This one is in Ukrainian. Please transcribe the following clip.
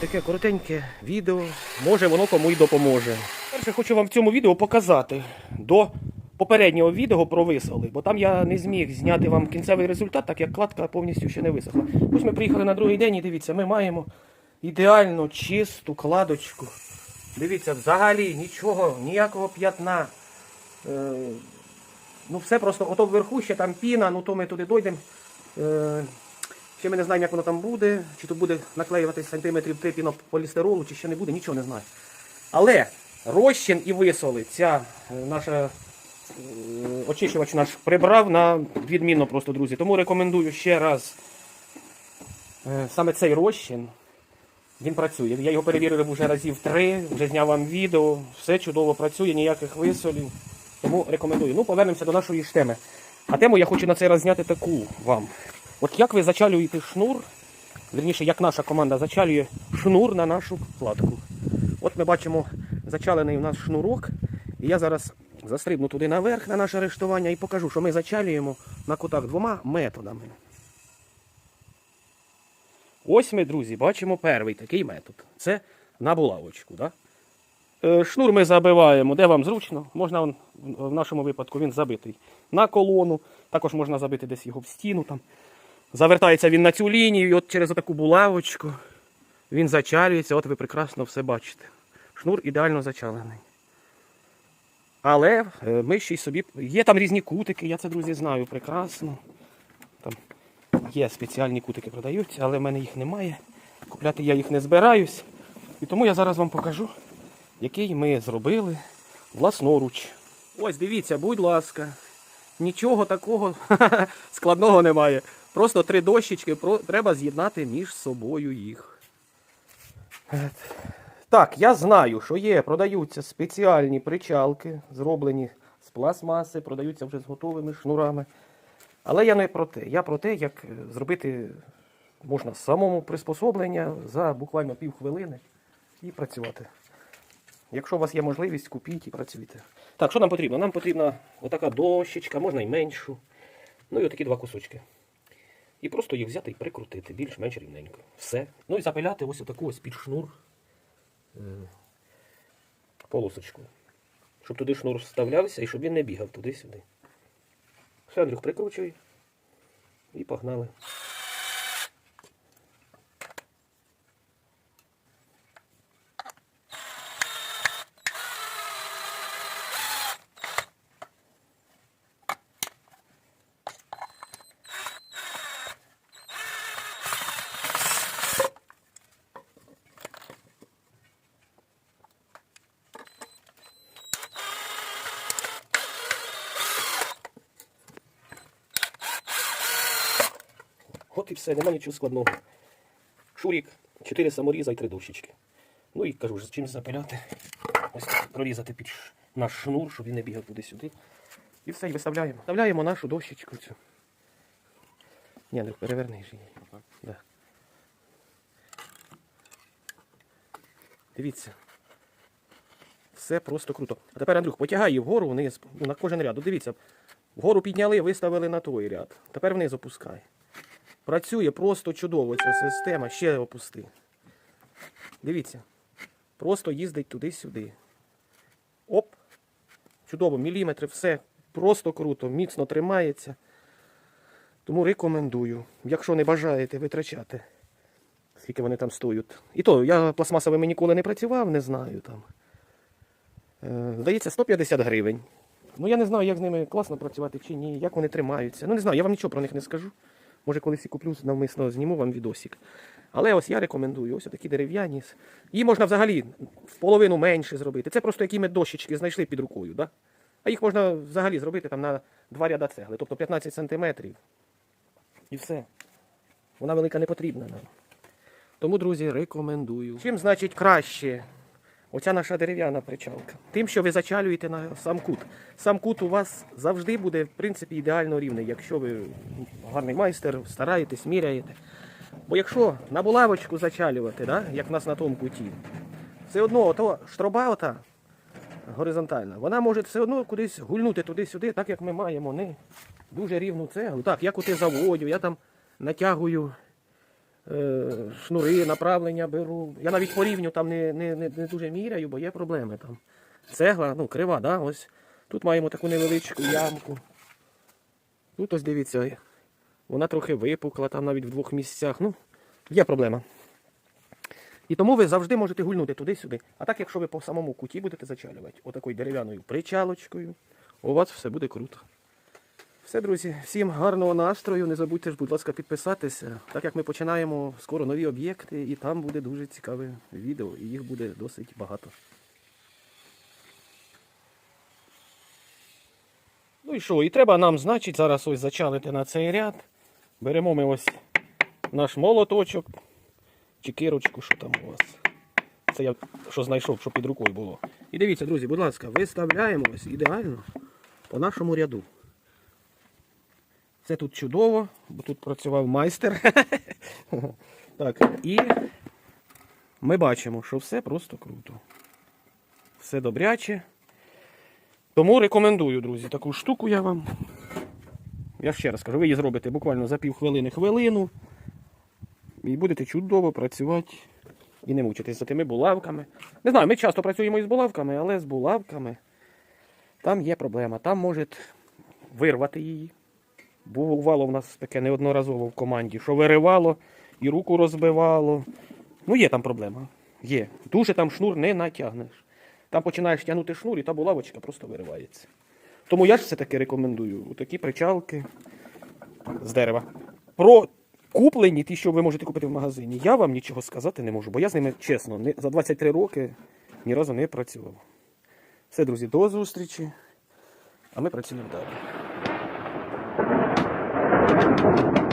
таке коротеньке відео. Може воно кому й допоможе. Перше хочу вам в цьому відео показати до попереднього відео про висоли, бо там я не зміг зняти вам кінцевий результат, так як кладка повністю ще не висохла. Ось ми приїхали на другий день і дивіться, ми маємо ідеально чисту кладочку. Дивіться, взагалі нічого, ніякого п'ятна. Е, ну все просто, ото вверху ще там піна, ну то ми туди дойдемо. Е, ще ми не знаємо, як воно там буде, чи тут буде наклеюватись сантиметрів 3 пінополістиролу, чи ще не буде, нічого не знаю. Але розчин і висоли ця е, наша е, очищувач наш прибрав на відмінно просто, друзі. Тому рекомендую ще раз е, саме цей розчин. Він працює. Я його перевірив вже разів три, вже зняв вам відео, все чудово працює, ніяких висолів. Тому рекомендую. Ну, повернемося до нашої ж теми. А тему я хочу на цей раз зняти таку вам. От як ви зачалюєте шнур, верніше, як наша команда зачалює шнур на нашу платку. От ми бачимо зачалений у нас шнурок. І я зараз застрибну туди наверх на наше арештування і покажу, що ми зачалюємо на кутах двома методами. Ось ми, друзі, бачимо перший такий метод. Це на булавочку. Да? Е, Шнур ми забиваємо, де вам зручно. Можна в нашому випадку він забитий на колону, також можна забити десь його в стіну. Там. Завертається він на цю лінію, і от через таку булавочку він зачалюється, от ви прекрасно все бачите. Шнур ідеально зачалений. Але е, ми ще й собі. Є там різні кутики, я це, друзі, знаю прекрасно. Там є спеціальні кутики продаються, але в мене їх немає. Купляти я їх не збираюсь. І тому я зараз вам покажу, який ми зробили власноруч. Ось дивіться, будь ласка. Нічого такого складного немає. Просто три дощечки, треба з'єднати між собою їх. Так, я знаю, що є, продаються спеціальні причалки, зроблені з пластмаси, продаються вже з готовими шнурами. Але я не про те. Я про те, як е, зробити можна самому приспособлення за буквально півхвилини і працювати. Якщо у вас є можливість, купіть і працюйте. Так, що нам потрібно? Нам потрібна отака дощечка, можна й меншу. Ну і отакі два кусочки. І просто їх взяти і прикрутити більш-менш рівненько. Все. Ну і запиляти ось отаку ось під шнур е, полосочку. Щоб туди шнур вставлявся і щоб він не бігав туди-сюди. Все, Андрюх, прикручуй. І погнали. От і все, нема нічого складного. Шурік, 4 саморіза і 3 дощечки. Ну і кажу, з чим запиляти. Ось так, прорізати під наш шнур, щоб він не бігав туди-сюди. І все, і виставляємо. Вставляємо нашу дощечку цю. Ні, Андрюх, переверни ж її. Да. Дивіться. Все просто круто. А тепер, Андрюх, потягай її вгору вниз, ну, на кожен ряд. Дивіться, вгору підняли, виставили на той ряд. Тепер вниз опускай. Працює просто чудово ця система. Ще опусти. Дивіться. Просто їздить туди-сюди. Оп. Чудово, міліметри, все. Просто круто, міцно тримається. Тому рекомендую. Якщо не бажаєте витрачати, скільки вони там стоять. І то, я пластмасовими ніколи не працював, не знаю там. Е, Здається, 150 гривень. Ну я не знаю, як з ними класно працювати чи ні, як вони тримаються. Ну не знаю, я вам нічого про них не скажу. Може, колись і куплю навмисно зніму вам відосик. Але ось я рекомендую, ось такі дерев'яні. Її можна взагалі в половину менше зробити. Це просто які ми дощечки знайшли під рукою. Да? А їх можна взагалі зробити там на два ряда цегли, тобто 15 сантиметрів. І все. Вона велика не потрібна нам. Тому, друзі, рекомендую. Чим значить краще оця наша дерев'яна причалка? Тим, що ви зачалюєте на сам кут. Сам кут у вас завжди буде, в принципі, ідеально рівний, якщо ви гарний майстер, стараєтесь, міряєте. Бо якщо на булавочку зачалювати, да, як в нас на тому куті, все одно ото штроба ота горизонтальна, вона може все одно кудись гульнути туди-сюди, так як ми маємо не дуже рівну цеглу. Так, я кути заводю, я там натягую шнури, направлення беру. Я навіть по рівню там не, не, не, не дуже міряю, бо є проблеми там. Цегла, ну, крива, да? ось. Тут маємо таку невеличку ямку. Тут ось дивіться, вона трохи випукла, там навіть в двох місцях. Ну, є проблема. І тому ви завжди можете гульнути туди-сюди. А так, якщо ви по самому куті будете зачалювати, отакою дерев'яною причалочкою, у вас все буде круто. Все, друзі, всім гарного настрою. Не забудьте ж, будь ласка, підписатися. Так як ми починаємо скоро нові об'єкти, і там буде дуже цікаве відео, і їх буде досить багато. Ну і що? І треба нам, значить, зараз ось зачалити на цей ряд. Беремо ми ось наш молоточок чи кирочку, що там у вас. Це я що знайшов, що під рукою було. І дивіться, друзі, будь ласка, виставляємо ось ідеально по нашому ряду. Це тут чудово, бо тут працював майстер. так, і ми бачимо, що все просто круто. Все добряче. Тому рекомендую, друзі, таку штуку я вам. Я ще раз кажу, ви її зробите буквально за півхвилини хвилину. І будете чудово працювати і не мучитись за тими булавками. Не знаю, ми часто працюємо із булавками, але з булавками там є проблема. Там може вирвати її. Бувало в нас таке неодноразово в команді, що виривало і руку розбивало. Ну, є там проблема. Є. Дуже там шнур не натягнеш. Там починаєш тягнути шнур, і та булавочка просто виривається. Тому я ж все-таки рекомендую такі причалки з дерева. Про куплені, ті, що ви можете купити в магазині, я вам нічого сказати не можу, бо я з ними, чесно, за 23 роки ні разу не працював. Все, друзі, до зустрічі. А ми працюємо далі. Thank you.